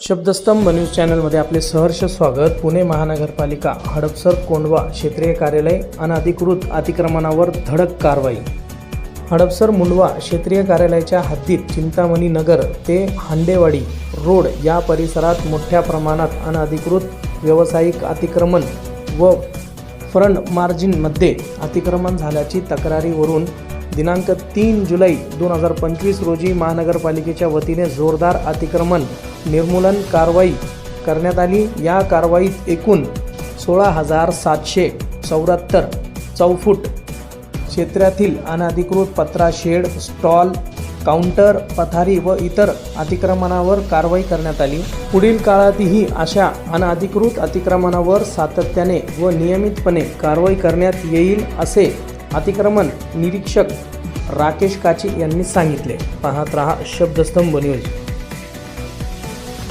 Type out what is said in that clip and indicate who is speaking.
Speaker 1: शब्दस्तंभ news चॅनलमध्ये आपले सहर्ष स्वागत. पुणे महानगरपालिका हडपसर कोंडवा क्षेत्रीय कार्यालय अनधिकृत अतिक्रमणावर धडक कारवाई. हडपसर मुंडवा क्षेत्रीय कार्यालयाच्या हद्दीत चिंतामणी नगर ते हांडेवाडी रोड या परिसरात मोठ्या प्रमाणात अनधिकृत व्यावसायिक अतिक्रमण व फ्रंट मार्जिनमध्ये अतिक्रमण झाल्याची तक्रारीवरून दिनांक तीन जुलै दोन हजार पंचवीस रोजी महानगरपालिकेच्या वतीने जोरदार अतिक्रमण निर्मूलन कारवाई करण्यात आली. या कारवाईत एकूण सोळा हजार सातशे चौऱ्याहत्तर चौफूट क्षेत्रातील अनधिकृत पत्रा शेड स्टॉल काउंटर पथारी व इतर अतिक्रमणावर कारवाई करण्यात आली. पुढील काळातही अशा अनधिकृत अतिक्रमणावर सातत्याने व नियमितपणे कारवाई करण्यात येईल असे अतिक्रमण निरीक्षक राकेश काचे यांनी सांगितले. पाहत रहा शब्दस्तंभ न्यूज.